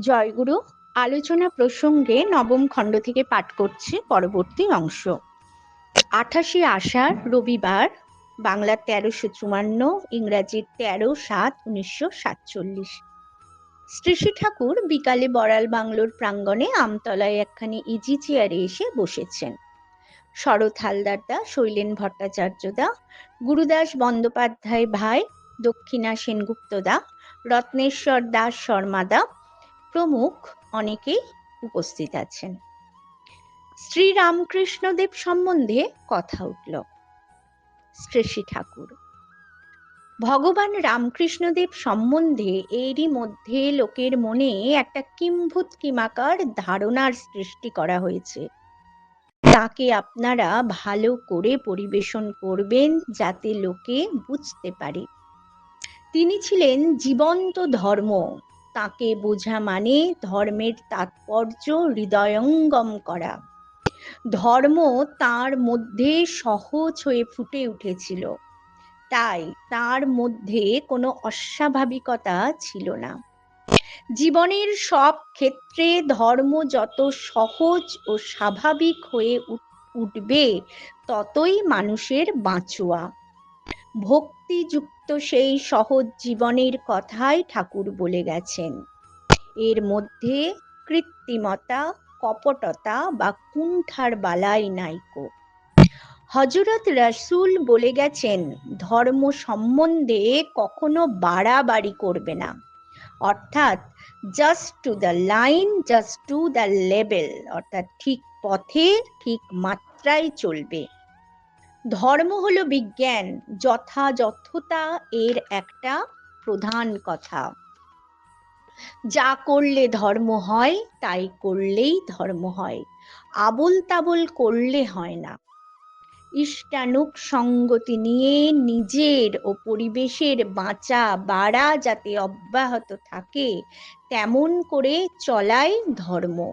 জয়গুরু আলোচনা প্রসঙ্গে নবম খণ্ড থেকে পাঠ করছি পরবর্তী অংশ। আঠাশে আষাঢ় রবিবার, বাংলা তেরোশো চুয়ান্ন, ইংরাজির তেরো সাত উনিশশো সাতচল্লিশ। শ্রী শ্রী ঠাকুর বিকালে বড়াল বাংলোর প্রাঙ্গণে আমতলায় একখানি ইজি চেয়ারে এসে বসেছেন। শরৎ হালদার দা, শৈলেন ভট্টাচার্য দা, গুরুদাস বন্দ্যোপাধ্যায় ভাই, দক্ষিণা সেনগুপ্ত দা, রত্নেশ্বর দাস শর্মা দা প্রমুখ অনেকেই উপস্থিত আছেন। শ্রী রামকৃষ্ণদেব সম্বন্ধে কথা উঠল। শ্রেষী ঠাকুর, ভগবান রামকৃষ্ণদেব সম্বন্ধে এরই মধ্যে লোকের মনে একটা কিম্ভূত কিমাকার ধারণার সৃষ্টি করা হয়েছে। তাকে আপনারা ভালো করে পরিবেশন করবেন যাতে লোকে বুঝতে পারে। তিনি ছিলেন জীবন্ত ধর্ম। তাকে বোঝা মানে ধর্মের তাৎপর্য হৃদয়ঙ্গম করা। ধর্ম তার মধ্যে সহজ হয়ে ফুটে উঠেছিল। তাই তার মধ্যে কোনো অস্বাভাবিকতা ছিল না। জীবনের সব ক্ষেত্রে ধর্ম যত সহজ ও স্বাভাবিক হয়ে উঠবে, ততই মানুষের বাঁচোয়া। ভক্তিযুক্ত সেই সহজ জীবনের কথাই ঠাকুর বলে গেছেন। এর মধ্যে কৃত্রিমতা, কপটতা বা কুণ্ঠার বালাই নাইকো হজরত রসুল বলে গেছেন, ধর্ম সম্বন্ধে কখনো বাড়াবাড়ি করবে না। অর্থাৎ just to the line just to the level অর্থাৎ ঠিক পথে, ঠিক মাত্রায় চলবে। ধর্ম হলো বিজ্ঞান, যথাযথতা এর একটা প্রধান কথা। যা করলে ধর্ম হয়, তাই করলেই ধর্ম হয়। আবল তাবল করলে হয় না। ইষ্টানুক সঙ্গতি নিয়ে নিজের ও পরিবেশের বাঁচা বাড়া যাতে অব্যাহত থাকে, তেমন করে চলাই ধর্ম।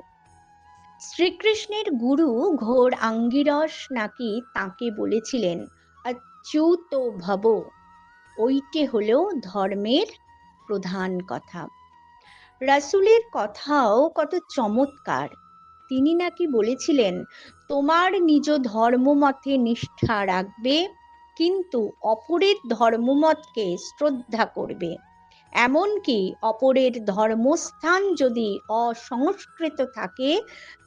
শ্রীকৃষ্ণের গুরু ঘোর আঙ্গিরস নাকি তাকে বলেছিলেন, অচ্যুত ভব ওইটে হলো ধর্মের প্রধান কথা। রাসুলের কথাও কত চমৎকার। তিনি নাকি বলেছিলেন, তোমার নিজ ধর্মমতে নিষ্ঠা রাখবে, কিন্তু অপরের ধর্মমতকে শ্রদ্ধা করবে। এমনকি অপরের ধর্মস্থান যদি অসংস্কৃত থাকে,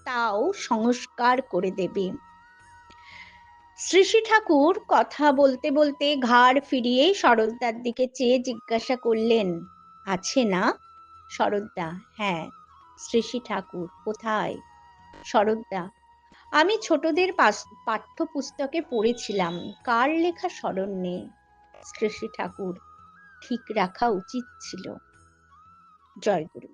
তাও সংস্কার করে দেবে। শ্রী ঠাকুর কথা বলতে বলতে ঘাড় ফিরিয়ে শরদ্দার দিকে চেয়ে জিজ্ঞাসা করলেন, আছে না? শরৎদা হ্যাঁ। শ্রী ঠাকুর, কোথায়? শরৎদা, আমি ছোটদের পাঠ্যপুস্তকে পড়েছিলাম। কার লেখা স্মরণ নেই? শ্রী ঠাকুর ঠিক রাখা উচিত ছিল। জয়গুরু।